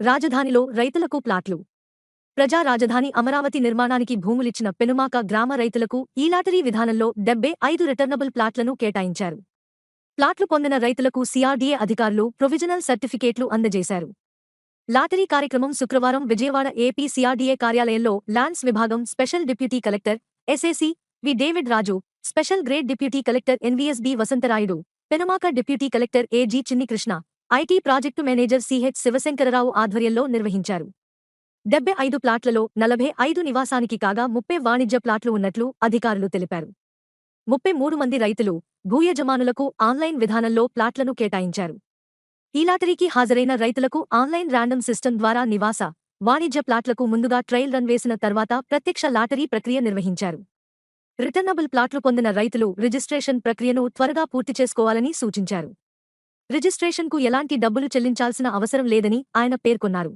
రాజధానిలో రైతులకు ప్లాట్లు. ప్రజా రాజధాని అమరావతి నిర్మాణానికి భూములిచ్చిన పెనుమాక గ్రామ రైతులకు ఈ లాటరీ విధానంలో డెబ్బై ఐదు రిటర్నబుల్ ప్లాట్లను కేటాయించారు. ప్లాట్లు పొందిన రైతులకు సిఆర్డీఏ అధికారులు ప్రొవిజనల్ సర్టిఫికేట్లు అందజేశారు. లాటరీ కార్యక్రమం శుక్రవారం విజయవాడ ఏపీ సిఆర్డీఏ కార్యాలయంలో ల్యాండ్స్ విభాగం special deputy collector SAC V David Raju special grade deputy collector NVSB Vasantharayudu Penumaka deputy collector AG Chinnikrishna IT project manager CH Sivasankararao ఆధ్వర్యంలో నిర్వహించారు. డెబ్బై ఐదు ప్లాట్లలో నలభై ఐదు నివాసానికి కాగా ముప్పై వాణిజ్య ప్లాట్లు ఉన్నట్లు అధికారులు తెలిపారు. ముప్పై మూడు మంది రైతులు భూయజమానులకు ఆన్లైన్ విధానంలో ప్లాట్లను కేటాయించారు. ఈ లాటరీకి హాజరైన రైతులకు ఆన్లైన్ ర్యాండమ్ సిస్టమ్ ద్వారా నివాస వాణిజ్య ప్లాట్లకు ముందుగా ట్రయల్ రన్ వేసిన తర్వాత ప్రత్యక్ష లాటరీ ప్రక్రియ నిర్వహించారు. రిటర్నబుల్ ప్లాట్లు పొందిన రైతులు రిజిస్ట్రేషన్ ప్రక్రియను త్వరగా పూర్తి చేసుకోవాలని సూచించారు. రిజిస్ట్రేషన్కు ఎలాంటి డబ్బులు చెల్లించాల్సిన అవసరం లేదని ఆయన పేర్కొన్నారు.